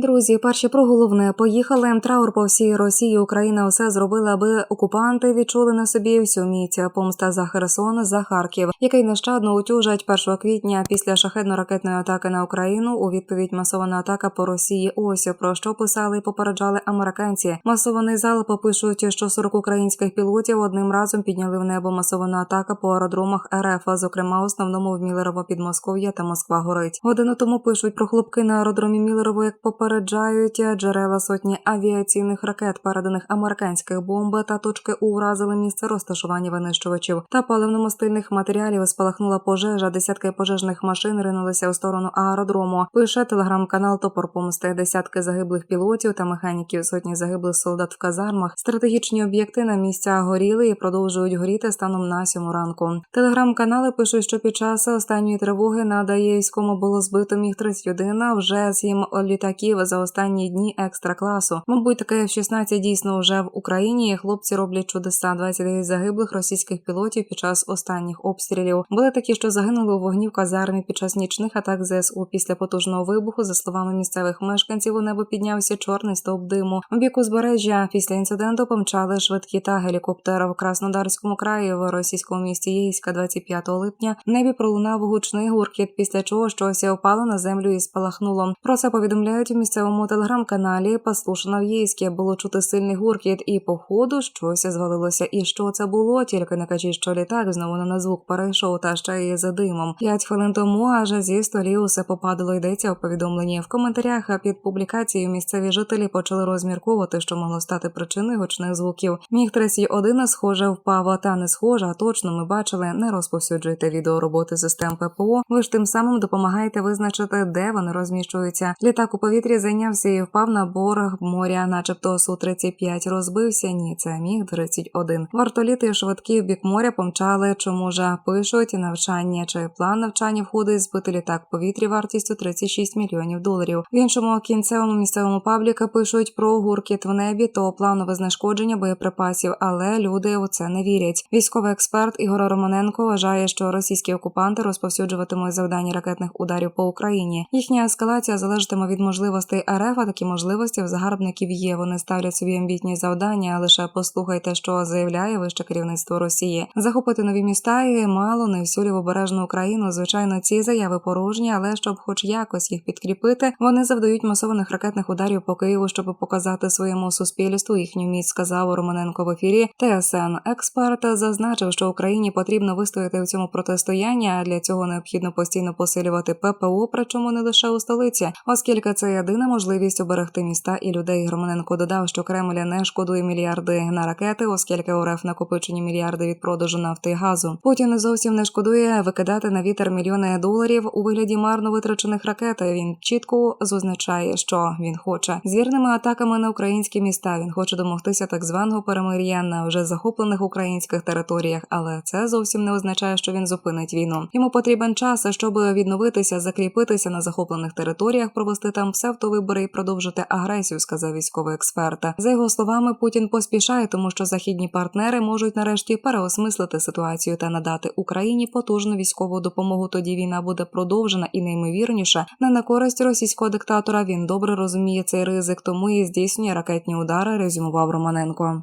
Друзі, перші про головне поїхали. Траур по всій Росії. Україна все зробила, аби окупанти відчули на собі всю міць помста за Херсон, за Харків, який нещадно утюжать 1 квітня після шахетно-ракетної атаки на Україну. У відповідь масована атака по Росії. Ось про що писали і попереджали американці. Масований залп пишуть, що 40 українських пілотів одним разом підняли в небо масована атака по аеродромах РФ, зокрема основному в Мілерово Підмосков'я та Москва горить. Годину тому пишуть про хлопки на аеродромі Мілерово, як попереджають джерела сотні авіаційних ракет, переданих американських бомб та точки У вразили місце розташування винищувачів та паливно-мастильних матеріалів. Спалахнула пожежа. Десятки пожежних машин ринулися у сторону аеродрому. Пише телеграм-канал Топор Помсти. Десятки загиблих пілотів та механіків, сотні загиблих солдат в казармах. Стратегічні об'єкти на місцях горіли і продовжують горіти станом на сьому ранку. Телеграм-канали пишуть, що під час останньої тривоги на Даєвському було збито міг 31 а вже сім літаків за останні дні екстра класу. Мабуть, таке F-16 дійсно вже в Україні. Хлопці роблять чудеса. 29 загиблих російських пілотів під час останніх обстрілів. Були такі, що загинули у вогні в казармі під час нічних атак ЗСУ. Після потужного вибуху, за словами місцевих мешканців, у небо піднявся чорний стовп диму. У бік узбережжя після інциденту помчали швидкі та гелікоптери в Краснодарському краї в російському місті Єйська 25 липня. В небі пролунав гучний гуркіт, після чого щось впало на землю і спалахнуло. Про це повідомляють місцевому телеграм-каналі Послушна в Єйське. Було чути сильний гуркіт, і по ходу щось звалилося. І що це було? Тільки не кажіть, що літак знову на звук перейшов, та ще й за димом. П'ять хвилин тому аж зі столів усе попадало. Йдеться у повідомленні. В коментарях А під публікацією місцеві жителі почали розмірковувати, що могло стати причиною гучних звуків. Міг 31 схоже впав, та не схоже, а точно ми бачили. Не розповсюджуйте відео роботи систем ППО. Ви ж тим самим допомагаєте визначити, де вони розміщуються. Літак у повітрі зайнявся і впав на борг моря, начебто су 35 розбився. Ні, це міг 31 Вартоліти швидкі в бік моря помчали. Чому ж пишуть навчання чи план навчання входить збити літак повітрі вартістю 36 мільйонів доларів. В іншому кінцевому місцевому пабліка пишуть про гуркіт в небі, то планове знешкодження боєприпасів, але люди у це не вірять. Військовий експерт Ігор Романенко вважає, що російські окупанти розповсюджуватимуть завдання ракетних ударів по Україні. Їхня ескалація залежатиме від можливостей РФ, а такі можливості в загарбників є. Вони ставлять собі амбітні завдання. Лише послухайте, що заявляє вище керівництво Росії. Захопити нові міста і мало не всю лівобережну Україну. Звичайно, ці заяви порожні, але щоб, хоч якось їх підкріпити, вони завдають масованих ракетних ударів по Києву, щоб показати своєму суспільству їхню міць. Сказав Романенко в ефірі. ТСН експерт зазначив, що Україні потрібно вистояти в цьому протистоянні. А для цього необхідно постійно посилювати ППО, причому не лише у столиці, оскільки це єдина можливість оберегти міста і людей. Романенко додав, що Кремль не шкодує мільярди на ракети, оскільки у РФ накопичені мільярди від продажу нафти і газу. Путін зовсім не шкодує викидати на вітер мільйони доларів у вигляді марно витрачених ракет. Він чітко зазначає, що він хоче з вірними атаками на українські міста. Він хоче домогтися так званого перемир'я на вже захоплених українських територіях, але це зовсім не означає, що він зупинить війну. Йому потрібен час, щоб відновитися, закріпитися на захоплених територіях, провести там псевдовибори і продовжити агресію, сказав військовий експерт. За його словами, Путін поспішає, тому що західні партнери можуть нарешті переосмислити ситуацію та надати Україні потужну військову допомогу. Тоді війна буде продовжена і неймовірніше не на користь російського диктатора. Він добре розуміє цей ризик, тому і здійснює ракетні удари. Резюмував Романенко.